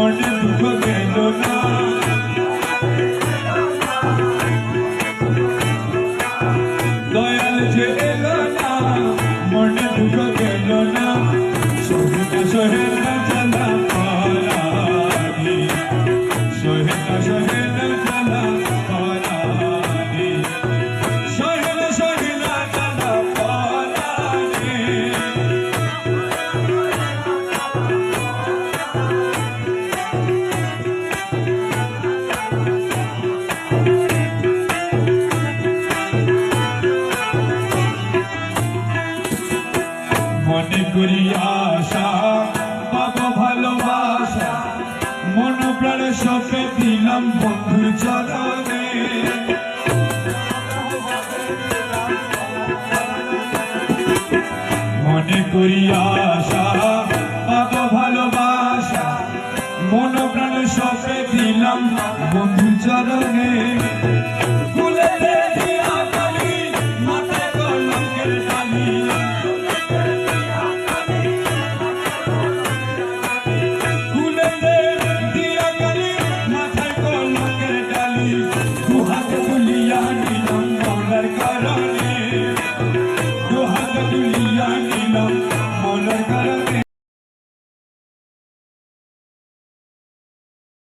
মনে দুঃখ গেল না। দয়াল যে এলো না মনে দুঃখ গেল না। সহিতে সহিত মনে করি আশা, পাবো ভালোবাসা। মন প্রাণ সবে দিলাম বন্ধুর চরণে। মনে করি আশা, পাবো ভালোবাসা। মন প্রাণ সবে দিলাম বন্ধু চরণে।